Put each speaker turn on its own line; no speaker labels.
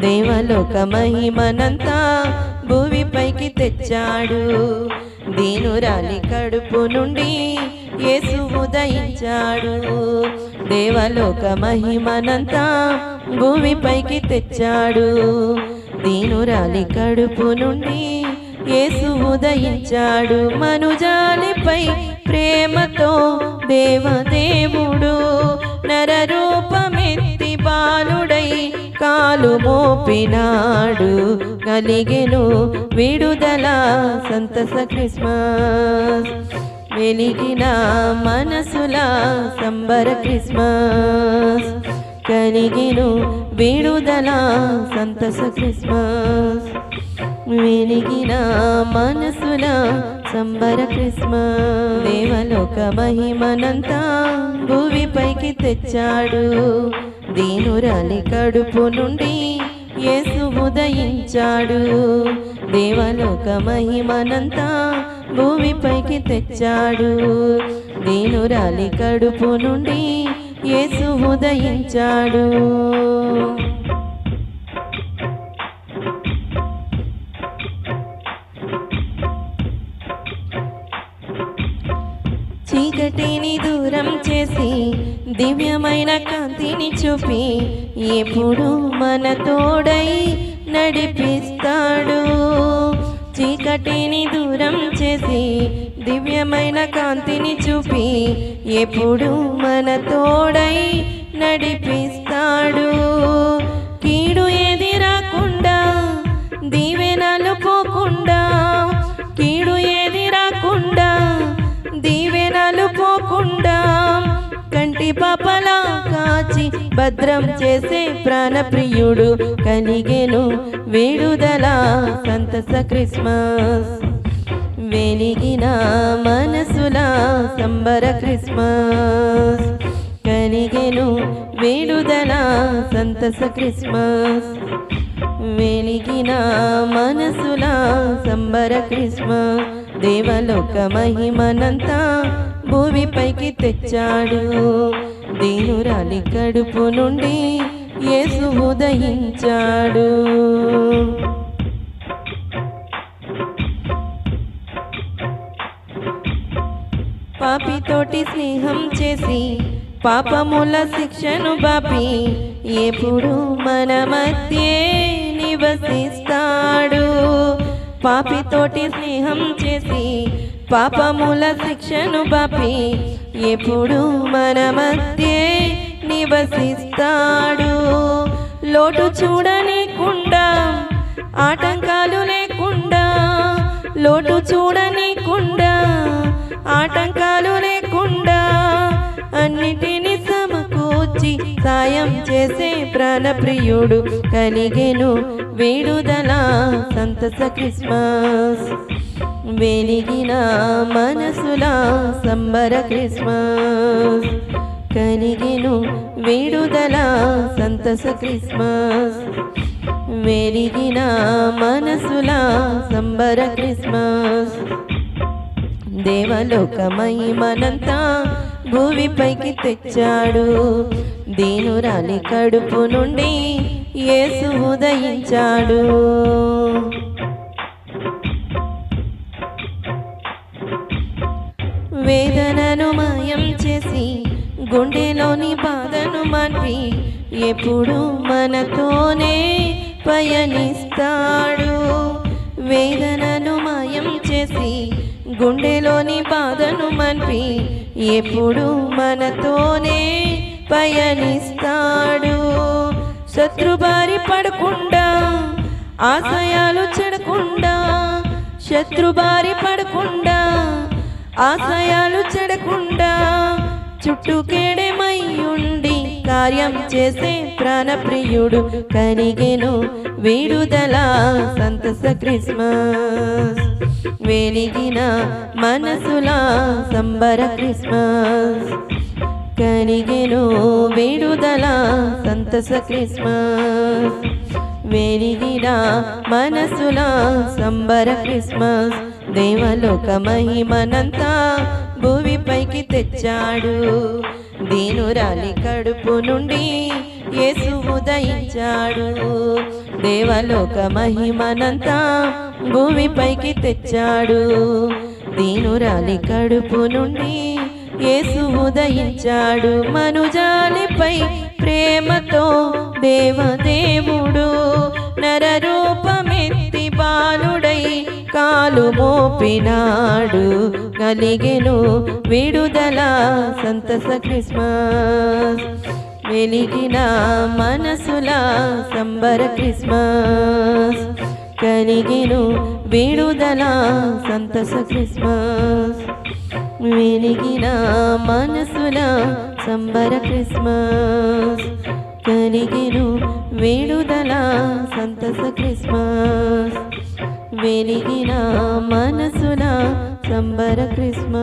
దేవలోక మహిమనంతా భూమిపైకి తెచ్చాడు. దీనురాలి కడుపు నుండి యేసు ఉదయించాడు. దేవలోక మహిమనంతా భూమిపైకి తెచ్చాడు. దీనురాలి కడుపు నుండి యేసు ఉదయించాడు మనుజాలిపై ప్రేమతో దేవదేవుడు నరరూపమెత్తి బాలుడై కాలు మోపినాడు. కలిగెను విడుదల సంతస క్రిస్మస్. వెలిగిన మనసుల సంబర క్రిస్మస్. కలిగిను విడుదల సంతస క్రిస్మస్. వెలిగిన మనసుల సంబర క్రిస్మస్ దేవలోక మహిమనంతా భూమిపైకి తెచ్చాడు. దీనురాలి కడుపు నుండి యేసు ఉదయించాడు. దేవలోక మహిమనంతా భూమిపైకి తెచ్చాడు. దీనురాలి కడుపు నుండి యేసు ఉదయించాడు. చీకటిని దూరం చేసి దివ్యమైన కాంతిని చూపి ఎప్పుడు మన తోడై నడిపిస్తాడు. చీకటిని దూరం చేసి దివ్యమైన కాంతిని చూపి ఎప్పుడు మన తోడై నడిపిస్తాడు. కంటి పాపలా కాచి భద్రం చేసే ప్రాణప్రియుడు కలిగెను విడుదల సంతస క్రిస్మస్. వెలిగిన మనసుల సంబర క్రిస్మస్. కలిగెను విడుదల సంతస క్రిస్మస్. వెలిగిన మనసుల సంబర క్రిస్మస్. దేవలోక మహిమనంతా భూమిపైకి తెచ్చాడు. దీనురాలి కడుపు నుండి యేసు ఉదయించాడు. పాపితోటి స్నేహం చేసి పాపముల శిక్షను బాపి ఎప్పుడు మన మధ్యే నివసిస్తాడు. పాపితోటి స్నేహం చేసి పాపముల శిక్షను పాపి ఎప్పుడు మన మధ్యే నివసిస్తాడు. లోటు చూడనీకుండా ఆటంకాలు లేకుండా లోటు చూడనీకుండా ఆటంకాలు సాయం చేసే ప్రాణప్రియుడు కలిగెను విడుదల సంతస క్రిస్మస్. వెలిగిన మనసుల సంబర క్రిస్మస్. కలిగెను విడుదల సంతస క్రిస్మస్. వెలిగిన మనసుల సంబర క్రిస్మస్. దేవలోక మహిమనంతా భూమిపైకి తెచ్చాడు. దీనురాలి కడుపు నుండి యేసు ఉదయించాడు. వేదనను మాయం చేసి గుండెలోని బాధను మాన్పి ఎప్పుడు మనతోనే పయనిస్తాడు. వేదన గుండెలోని బాధను మన్పి ఎప్పుడు మనతోనే పయనిస్తాడు. శత్రుబారి పడకుండా ఆశయాలు చెడకుండా శత్రుబారి పడకుండా ఆశయాలు చెడకుండా చుట్టూ కేడమై ఉండి కార్యం చేసే ప్రాణప్రియుడు కరిగెను విడుదల సంతస క్రిస్మస్. వెలిగిన మనసుల సంబర క్రిస్మస్. కరిగెను విడుదల సంతస క్రిస్మస్. వెలిగిన మనసుల సంబర క్రిస్మస్. దేవలోక మహిమనంతా భూమిపైకి తెచ్చాడు. దీనురాలి కడుపు నుండి యేసు ఉదయించాడు. దేవలోక మహిమనంతా భూమిపైకి తెచ్చాడు. దీనురాలి కడుపు నుండి యేసు ఉదయించాడు. మనుజాలిపై ప్రేమతో దేవదేవుడు నరరూపమెత్తి బాలుడై కాలు మోపినాడు కలిగెను విడుదల సంతస క్రిస్మస్. వెలిగిన మనసుల సంబర క్రిస్మస్. కలిగిను విడుదల సంతస క్రిస్మస్. వెలిగిన మనసుల సంబర క్రిస్మస్. కలిగిను విడుదల సంతస క్రిస్మస్. వెలిగిన మనసున సంబర క్రిస్మ